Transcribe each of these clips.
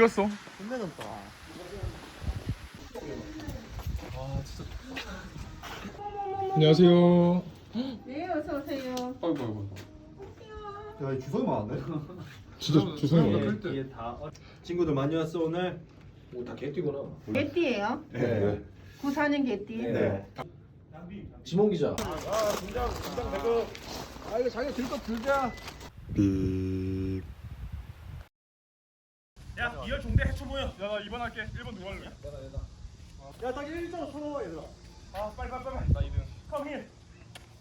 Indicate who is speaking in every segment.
Speaker 1: 어디 갔어?
Speaker 2: 존나 넘다.
Speaker 1: 안녕하세요.
Speaker 3: 네, 어서 오세요.
Speaker 1: 아이고 아이고.
Speaker 2: 야, 이 주소가 많네.
Speaker 1: 진짜 주성이
Speaker 2: 네.
Speaker 1: 많아.
Speaker 4: 이게 다 친구들 많이 왔어 오늘.
Speaker 5: 뭐다 개띠구나.
Speaker 3: 개띠예요.
Speaker 2: 네.
Speaker 3: 구사는 개띠.
Speaker 2: 네.
Speaker 5: 지몽 기자.
Speaker 1: 야, 2열 종대 해초 모여. 야, 나 2번 할게. 1번 누가 할래?
Speaker 2: 야, 딱 1점 서로 얘들아.
Speaker 1: 아, 빨리 빨리 빨리. 나 2등. 컴 힐.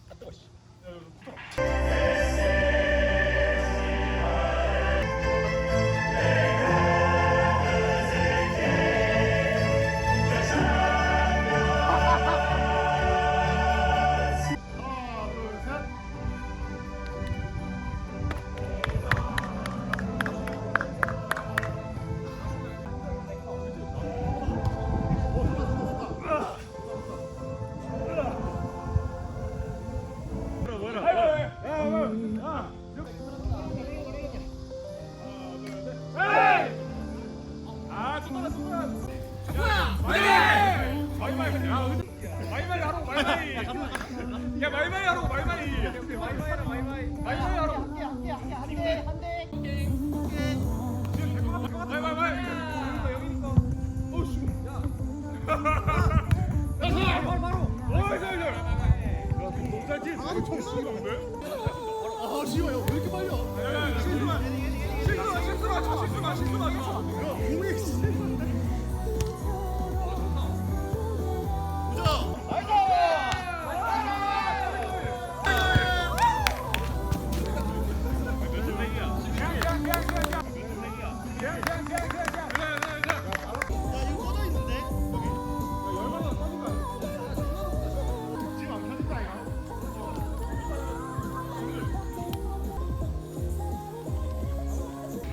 Speaker 1: 아, 뜨거 씨. 야, 야, 붙어. 치. 아, 총 쏘는데?
Speaker 2: 아, 씨발, 야, 왜 이렇게
Speaker 1: 야, 실수마! 실수마, 실수마, 쳐, 실수마, 실수마, 실수마!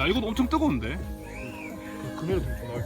Speaker 1: 나 이거 엄청 뜨거운데?
Speaker 2: 금요일 좀 전화할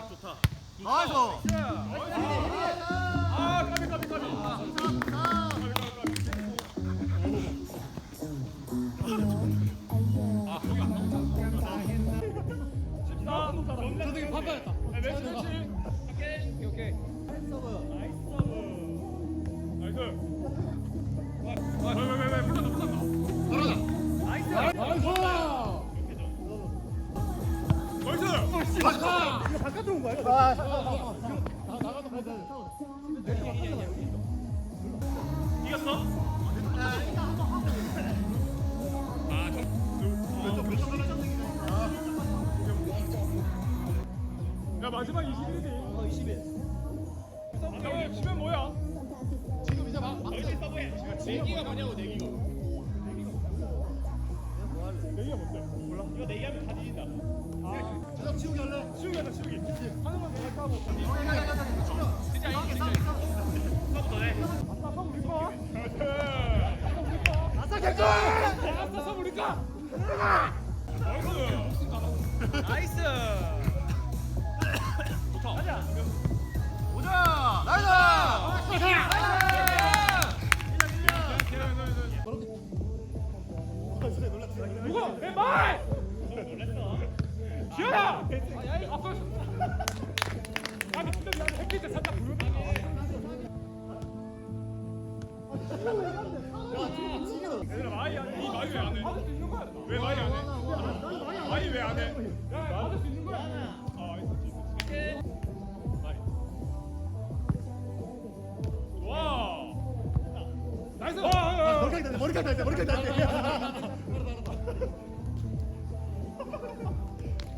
Speaker 2: 나이스
Speaker 1: 아 까비 까비 까비 아 거기 안 나온다 14 저등이 바꿔야겠다 왼쪽 오케이 오케이 나이스 나이스 나이스 불렀다 나이스 나이스
Speaker 2: 바깥으로 온 거야? 아나 나가도 가자
Speaker 1: 이겼어? 아, 야 마지막 21이지. 어 21. 야 치면 뭐야?
Speaker 2: 지금 이제 막 막-
Speaker 1: 너희 서브해. 내기가 뭐냐고 내기가. 내기가 뭔데? 몰라. 이거 내기하면 다 뒤진다. 아,
Speaker 2: 제작 치우기 할래?
Speaker 1: 치우기 하자 치우기. 하는 건 내가 까고.
Speaker 6: 진짜
Speaker 1: 이게 진짜. 서브 너네. 아싸 서브 우리 거. 아싸 개꿀. 아싸 서브 우리 거. 나이스. 나이스. 좋다. 가자.
Speaker 6: 보자 나이스
Speaker 1: 누구? 내 말! 얘들아, 많이 안 해. 이 해? 받을 수 있는 거야. 왜 많이 안 해? 많이 왜 안 해? 야, 받을 수 있는 거야. 아, 있었지, 있었지. 많이. 와! 나이스! 와, 와, 와.
Speaker 2: 머리카락 닿네 머리카락 닿네 머리카락 닿네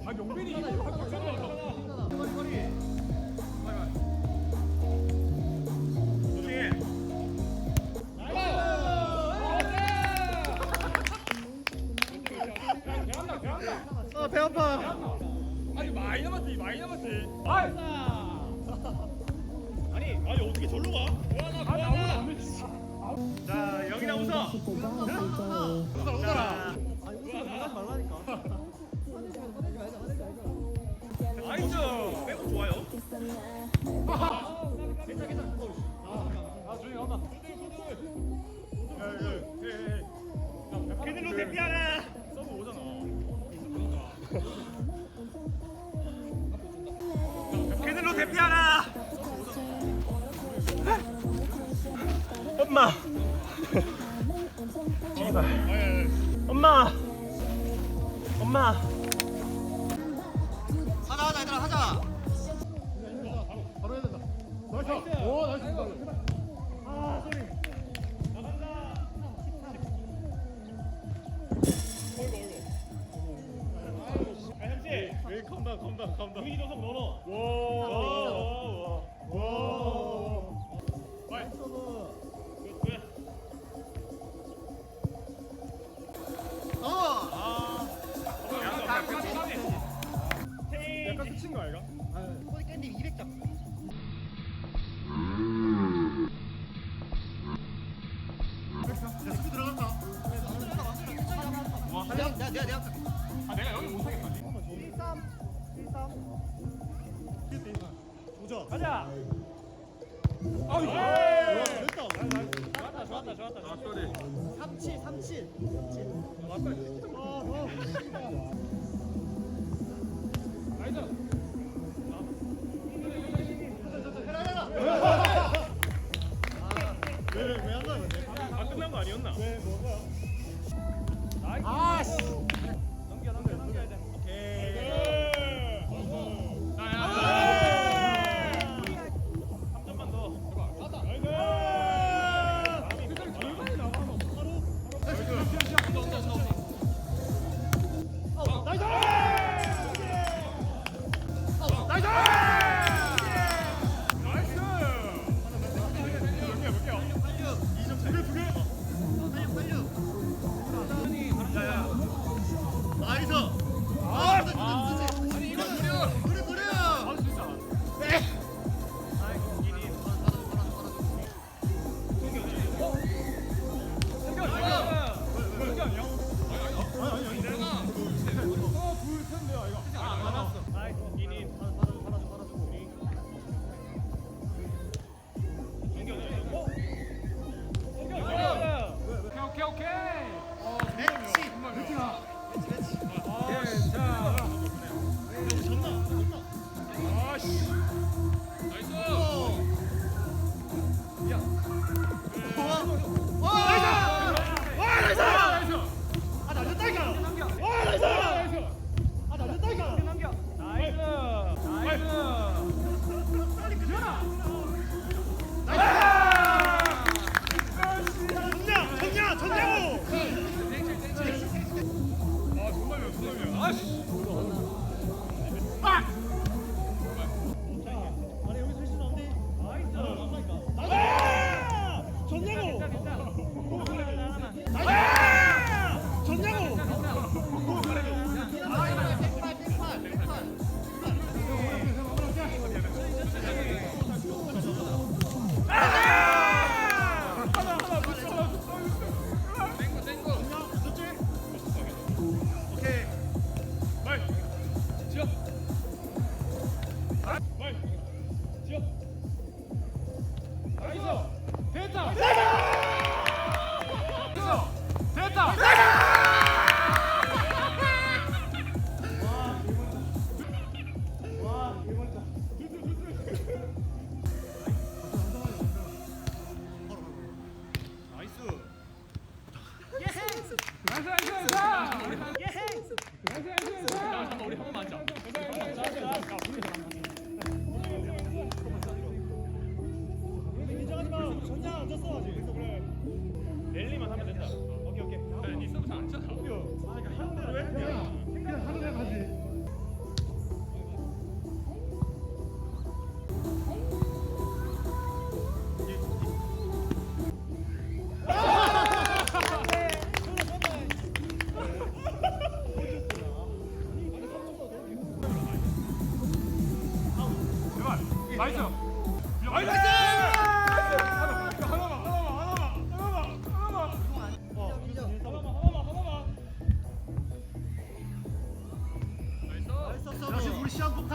Speaker 1: 아, 용빈이 이거 할거 없잖아.
Speaker 2: 아배
Speaker 1: 어떻게 절로 가? 아자 영이나 웃어 웃어 웃어라 나이스 빼고 좋아요 괜찮아 괜찮아 아 조용히 엄마 그늘로 대피하라 서브 오잖아 그늘로 대피하라. 엄마. 제발. 엄마. 엄마.
Speaker 6: 하자 하자 얘들아 하자
Speaker 2: 바로 해야 된다 나이스 오 나이스 아 소리
Speaker 1: 왜 컴다 컴다 컴다. 우리 조성 넣어. 와. 와. 와. 아
Speaker 6: 내가
Speaker 1: 여기 못 하겠다.
Speaker 2: 13 13 도전
Speaker 1: 가자. 아유.
Speaker 2: 와 됐다
Speaker 1: 좋았다 좋았다 좋았다. 아 소리.
Speaker 6: 37 37
Speaker 1: 맞다.
Speaker 2: 아더
Speaker 1: 나이스.
Speaker 2: 왜왜안 나요
Speaker 1: 아 끝난 거 아니었나?
Speaker 2: 왜 뭐가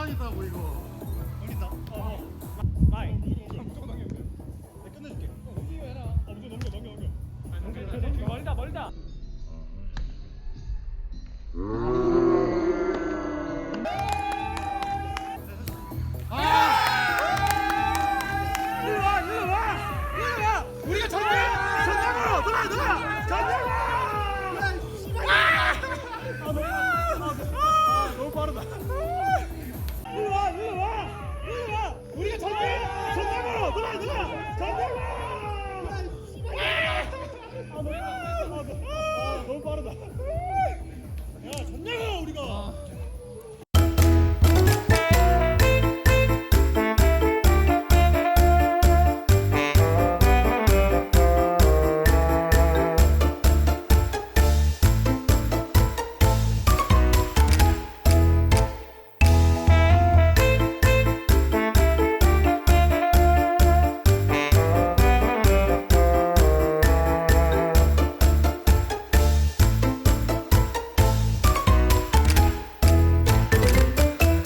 Speaker 2: 대박이다고 이거. 재밌다.
Speaker 1: 어. 마이.